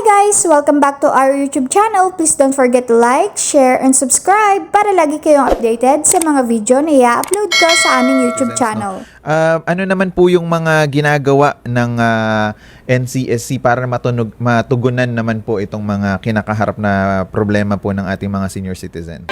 guys! Welcome back to our YouTube channel. Please don't forget to like, share, and subscribe para lagi kayong updated sa mga video na i-upload ko sa aming YouTube channel. Ah, ano naman po yung mga ginagawa ng ah, NCSC para matunog, matugunan naman po itong mga kinakaharap na problema po ng ating mga senior citizen?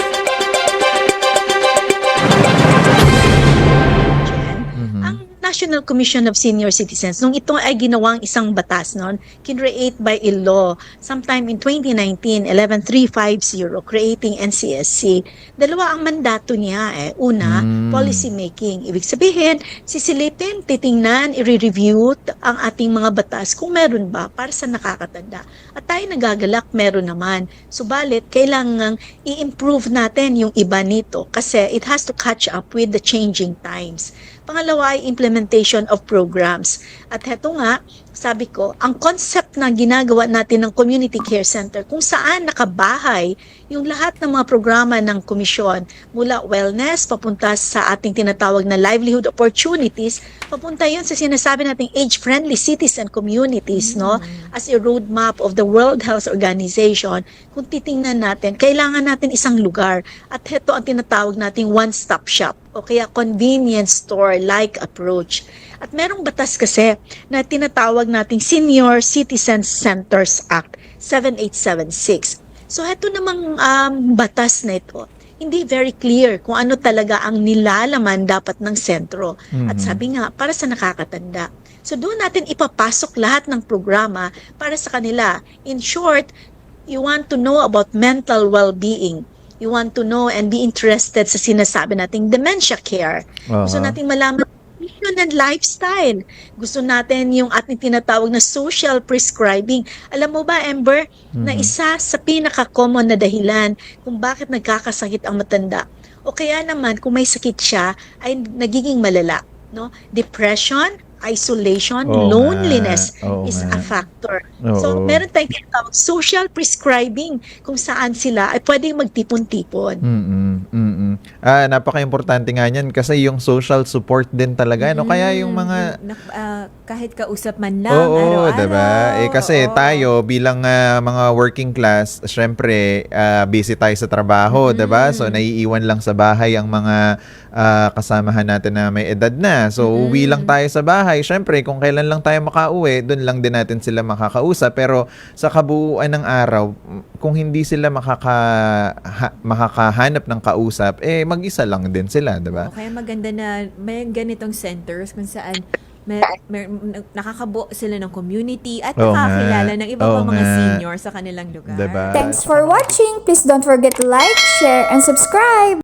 National Commission of Senior Citizens, nung ito ay ginawang isang batas noon, kinreate by a law sometime in 2019, 11350, creating NCSC. Dalawa ang mandato niya eh. Una, Mm. policy making. Ibig sabihin, sisilipin, titingnan, i-review ang ating mga batas kung meron ba para sa nakakatanda. At tayo nagagalak, meron naman. Subalit, kailangang i-improve natin yung iba nito kasi it has to catch up with the changing times. Pangalawa ay implementation of programs. At heto nga, sabi ko, ang concept na ginagawa natin ng community care center kung saan nakabahay yung lahat ng mga programa ng komisyon mula wellness papunta sa ating tinatawag na livelihood opportunities papunta yun sa sinasabi nating age-friendly cities and communities no? As a roadmap of the World Health Organization kung titingnan natin kailangan natin isang lugar. At heto ang tinatawag nating one-stop shop o kaya convenience store like approach at merong batas kasi na tinatawag nating Senior Citizen Centers Act 7876 So heto namang um, batas na ito, hindi very clear kung ano talaga ang nilalaman dapat ng sentro. At Mhm. sabi nga, para sa nakakatanda. So doon natin ipapasok lahat ng programa para sa kanila. In short, you want to know about mental well-being. You want to know and be interested sa sinasabi nating dementia care. Gusto Aha. nating malaman nutrition and lifestyle. Gusto natin yung ating tinatawag na social prescribing. Alam mo ba, Ember, na Mhm. isa sa pinaka-common na dahilan kung bakit nagkakasakit ang matanda. O kaya naman, kung may sakit siya, ay nagiging malala. No? Depression, isolation, nga. loneliness Oo is nga. a factor. Oo. So, meron tayong tinatawag social prescribing kung saan sila ay pwedeng magtipon-tipon. Mm-mm, mm-mm. Ah, napaka-importante nga niyan kasi yung social support din talaga, no? Kaya yung mga ah, kahit kausap man lang, Oo, araw-araw. 'di ba? Eh kasi oo. tayo bilang ah, mga working class, syempre ah, busy tayo sa trabaho, 'di ba? So naiiwan lang sa bahay ang mga ah, kasamahan natin na may edad na. So uwi lang tayo sa bahay. Syempre kung kailan lang tayo makauwi, doon lang din natin sila makakausap. Pero sa kabuuan ng araw, mm, kung hindi sila makaka ha- makakahanap ng kausap, eh mag-isa lang din sila, 'di ba? Oo, kaya maganda na may ganitong centers kung saan may, may, nakakabuo sila ng community at Oo nga. nakakilala ng iba Oo pa mga nga. senior sa kanilang lugar. Diba? Thanks for watching. Please don't forget to like, share, and subscribe.